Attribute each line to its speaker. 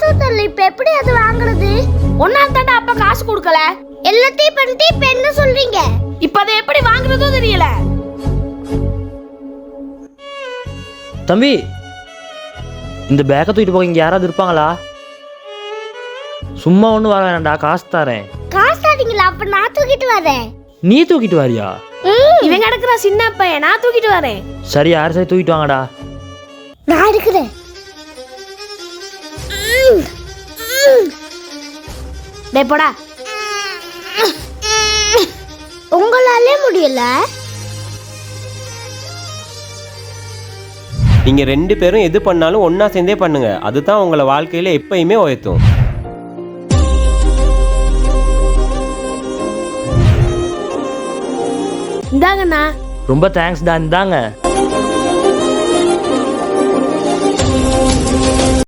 Speaker 1: காசும் தரல இப்ப எப்படி அது வாங்குறது?
Speaker 2: ஒன்னால தாண்டா அப்பா காசு கொடுக்கல?
Speaker 1: எல்லாத்தையும் பண்ணிட்டு இப்ப என்ன சொல்றீங்க?
Speaker 2: இப்ப அதை எப்படி வாங்குறதும் தெரியல.
Speaker 3: தம்பி இந்த பேக்கை தூக்கிட்டு போக இங்கே யாராவது இருப்பாங்களா? சும்மா ஒன்றும் வர வேணாம்டா காசு தரேன்.
Speaker 1: காசு தரீங்களா? அப்ப நான் தூக்கிட்டு வரேன்.
Speaker 3: நீ தூக்கிட்டு வாரியா?
Speaker 2: இவன் கிடக்குற சின்ன பையன் நான் தூக்கிட்டு வரேன்.
Speaker 3: சரி யார் சரி தூக்கிட்டு வாங்கடா.
Speaker 1: நான் இருக்கிறேன்.
Speaker 2: டேய் போடா.
Speaker 1: உங்களாலே முடியல.
Speaker 4: நீங்க ரெண்டு பேரும் எது பண்ணாலும் ஒண்ணா சேர்ந்தே பண்ணுங்க. அதுதான் உங்களை வாழ்க்கையில எப்பயுமே உயர்த்தும்.
Speaker 2: இந்தாங்கண்ணா.
Speaker 3: ரொம்ப தேங்க்ஸ்டா இந்தாங்க.